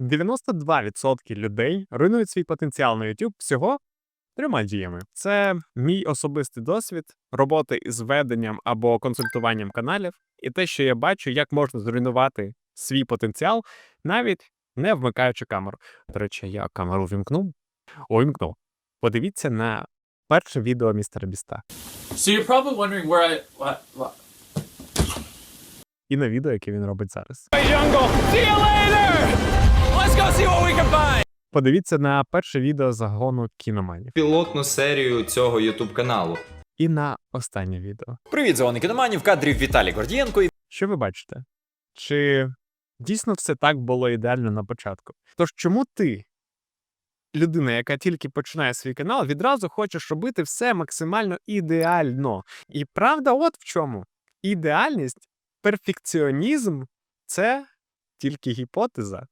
92% людей руйнують свій потенціал на YouTube всього трьома діями. Це мій особистий досвід роботи із веденням або консультуванням каналів, і те, що я бачу, як можна зруйнувати свій потенціал, навіть не вмикаючи камеру. До речі, я камеру вімкнув. Увімкнув. Подивіться на перше відео містера Біста So you're probably wondering where I what, what? і на відео, яке він робить зараз. See you later. Let's go see what we can find. Подивіться на перше відео загону кіноманів пілотну серію цього ютуб каналу. і на останнє відео. Привіт, зелений кіноманів, в кадрі Віталій Гордієнко. І Що ви бачите? Чи дійсно все так було ідеально на початку? Тож чому ти, людина, яка тільки починає свій канал, відразу хочеш робити все максимально ідеально? І правда, от в чому? Ідеальність, перфекціонізм це тільки гіпотеза,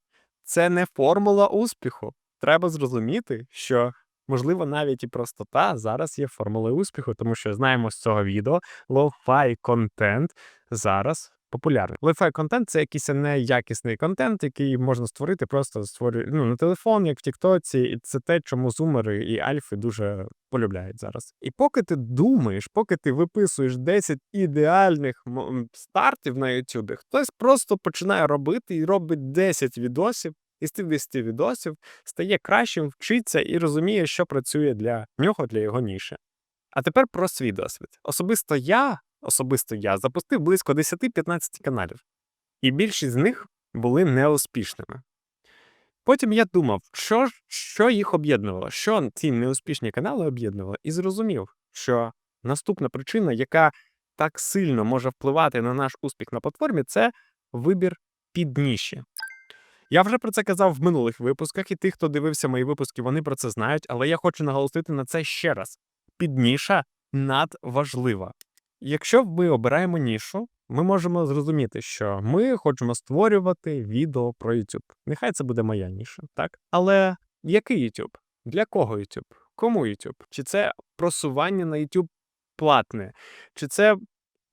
це не формула успіху. Треба зрозуміти, що. Можливо, навіть і простота зараз є формулою успіху, тому що знаємо з цього відео лоу-фай контент зараз популярний. Лоу-фай контент це якийсь неякісний контент, який можна створити, просто створює ну, на телефон, як в Тіктоці, і це те, чому зумери і альфи дуже полюбляють зараз. І поки ти думаєш, поки ти виписуєш 10 ідеальних стартів на YouTube, хтось просто починає робити і робить 10 відосів. І з тих 10 відосів стає кращим, вчиться і розуміє, що працює для нього, для його ніші. А тепер про свій досвід. Особисто я, особисто я запустив близько 10-15 каналів, і більшість з них були неуспішними. Потім я думав, що, що їх об'єднувало, що ці неуспішні канали об'єднували, і зрозумів, що наступна причина, яка так сильно може впливати на наш успіх на платформі, це вибір підніші. Я вже про це казав в минулих випусках, і тих, хто дивився мої випуски, вони про це знають, але я хочу наголосити на це ще раз: підніша надважлива. Якщо ми обираємо нішу, ми можемо зрозуміти, що ми хочемо створювати відео про YouTube. Нехай це буде моя ніша, так? Але який YouTube? Для кого YouTube? Кому YouTube? Чи це просування на YouTube платне? Чи це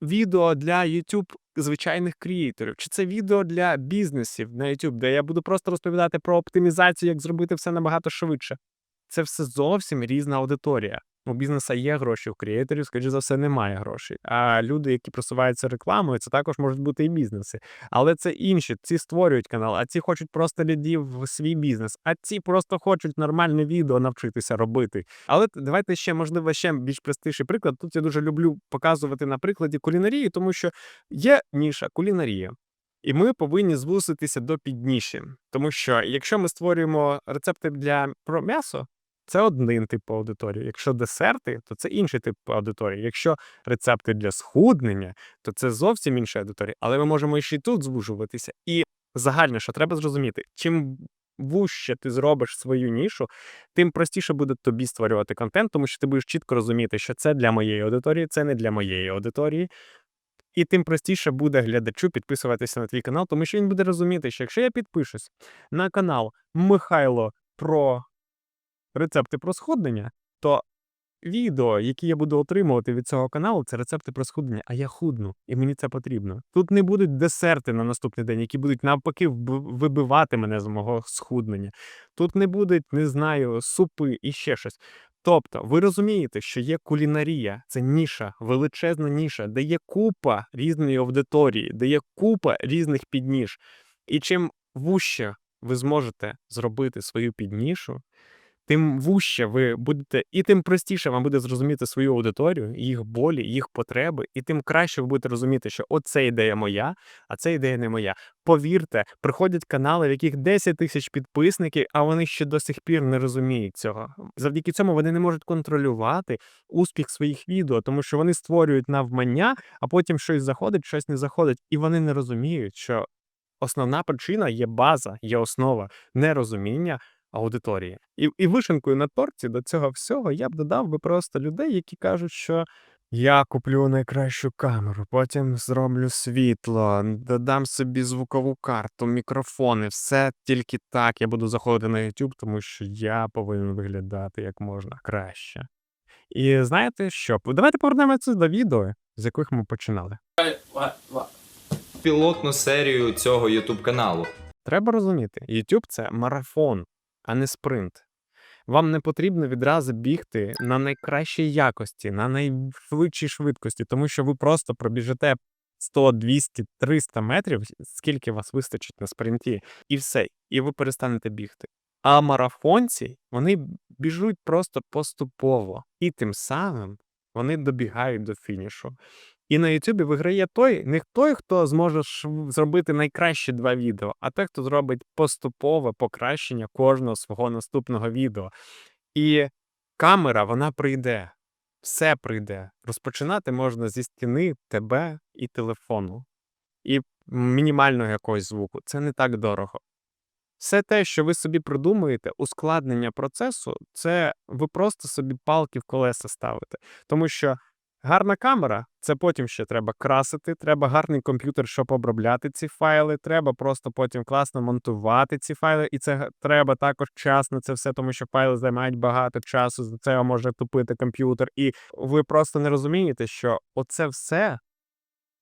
відео для YouTube звичайних креаторів? Чи це відео для бізнесів на YouTube, де я буду просто розповідати про оптимізацію, як зробити все набагато швидше? Це все зовсім різна аудиторія. У бізнеса є гроші, у креаторів, скоріше за все, немає грошей. А люди, які просуваються рекламою, це також можуть бути і бізнеси. Але це інші. Ці створюють канал, а ці хочуть просто лідів в свій бізнес, а ці просто хочуть нормальне відео навчитися робити. Але давайте ще, можливо, ще більш простіший приклад. Тут я дуже люблю показувати на прикладі кулінарії, тому що є ніша кулінарія. І ми повинні звуситися до підніші. Тому що якщо ми створюємо рецепти для про м'ясо, це один тип аудиторії. Якщо десерти, то це інший тип аудиторії. Якщо рецепти для схуднення, то це зовсім інша аудиторія. Але ми можемо ще й тут звужуватися. І загальне, що треба зрозуміти, чим вужче ти зробиш свою нішу, тим простіше буде тобі створювати контент, тому що ти будеш чітко розуміти, що це для моєї аудиторії, це не для моєї аудиторії. І тим простіше буде глядачу підписуватися на твій канал, тому що він буде розуміти, що якщо я підпишусь на канал Михайло про рецепти про схуднення, то відео, які я буду отримувати від цього каналу, це рецепти про схуднення, а я худну, і мені це потрібно. Тут не будуть десерти на наступний день, які будуть навпаки вибивати мене з мого схуднення. Тут не будуть, не знаю, супи і ще щось. Тобто, ви розумієте, що є кулінарія, це ніша, величезна ніша, де є купа різної аудиторії, де є купа різних підніж. І чим вуще ви зможете зробити свою піднішу, тим вуще ви будете, і тим простіше вам буде зрозуміти свою аудиторію, їх болі, їх потреби, і тим краще ви будете розуміти, що оце ідея моя, а це ідея не моя. Повірте, приходять канали, в яких 10 тисяч підписників, а вони ще до сих пір не розуміють цього. Завдяки цьому вони не можуть контролювати успіх своїх відео, тому що вони створюють навмання, а потім щось заходить, щось не заходить, і вони не розуміють, що основна причина є база, є основа нерозуміння аудиторії. І, і вишенкою на торті до цього всього я б додав би просто людей, які кажуть, що я куплю найкращу камеру, потім зроблю світло, додам собі звукову карту, мікрофони, все тільки так я буду заходити на YouTube, тому що я повинен виглядати як можна краще. І знаєте що? Давайте повернемося до відео, з яких ми починали. Пілотну серію цього ютуб каналу. Треба розуміти, YouTube — це марафон, а не спринт. Вам не потрібно відразу бігти на найкращій якості, на найшвидшій швидкості, тому що ви просто пробіжите 100, 200, 300 метрів, скільки вас вистачить на спринті, і все, і ви перестанете бігти. А марафонці вони біжуть просто поступово, і тим самим вони добігають до фінішу. І на Ютубі виграє той, не той, хто зможе зробити найкращі два відео, а той, хто зробить поступове покращення кожного свого наступного відео. І камера, вона прийде, все прийде. Розпочинати можна зі стіни, тебе і телефону, і мінімального якогось звуку. Це не так дорого. Все те, що ви собі придумуєте, ускладнення процесу, це ви просто собі палки в колеса ставите. Тому що гарна камера це потім ще треба красити, треба гарний комп'ютер, щоб обробляти ці файли, треба просто потім класно монтувати ці файли, і це треба також час на це все, тому що файли займають багато часу, за це може тупити комп'ютер. І ви просто не розумієте, що оце все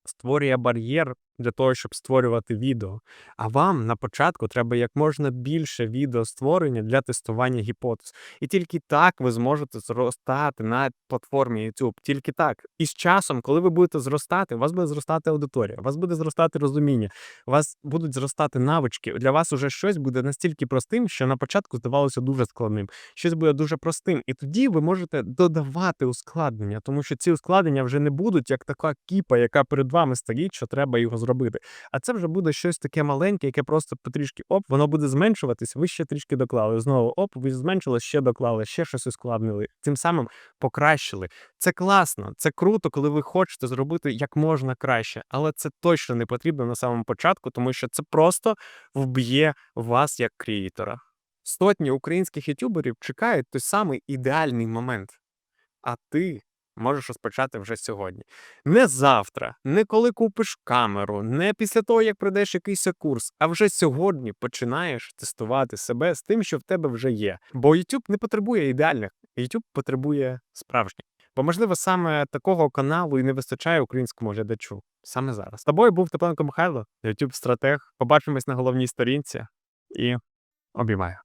створює бар'єр для того, щоб створювати відео. А вам на початку треба як можна більше відео створення для тестування гіпотез. І тільки так ви зможете зростати на платформі YouTube. Тільки так. І з часом, коли ви будете зростати, у вас буде зростати аудиторія, у вас буде зростати розуміння, у вас будуть зростати навички. Для вас уже щось буде настільки простим, що на початку здавалося дуже складним. Щось буде дуже простим. І тоді ви можете додавати ускладнення, тому що ці ускладнення вже не будуть як така кіпа, яка перед вами стоїть, що треба його зробити. А це вже буде щось таке маленьке, яке просто потрішки оп, воно буде зменшуватись, ви ще трішки доклали. Знову оп, ви зменшили, ще доклали, ще щось ускладнили. Тим самим покращили. Це класно, це круто, коли ви хочете зробити як можна краще, але це точно не потрібно на самому початку, тому що це просто вб'є вас як креатора. Сотні українських ютуберів чекають той самий ідеальний момент. А ти можеш розпочати вже сьогодні. Не завтра, не коли купиш камеру, не після того, як пройдеш якийсь курс, а вже сьогодні починаєш тестувати себе з тим, що в тебе вже є. Бо YouTube не потребує ідеальних, YouTube потребує справжніх. Бо, можливо, саме такого каналу і не вистачає українському глядачу. Саме зараз. З тобою був Тепленко Михайло, YouTube стратег. Побачимось на головній сторінці і обіймаю.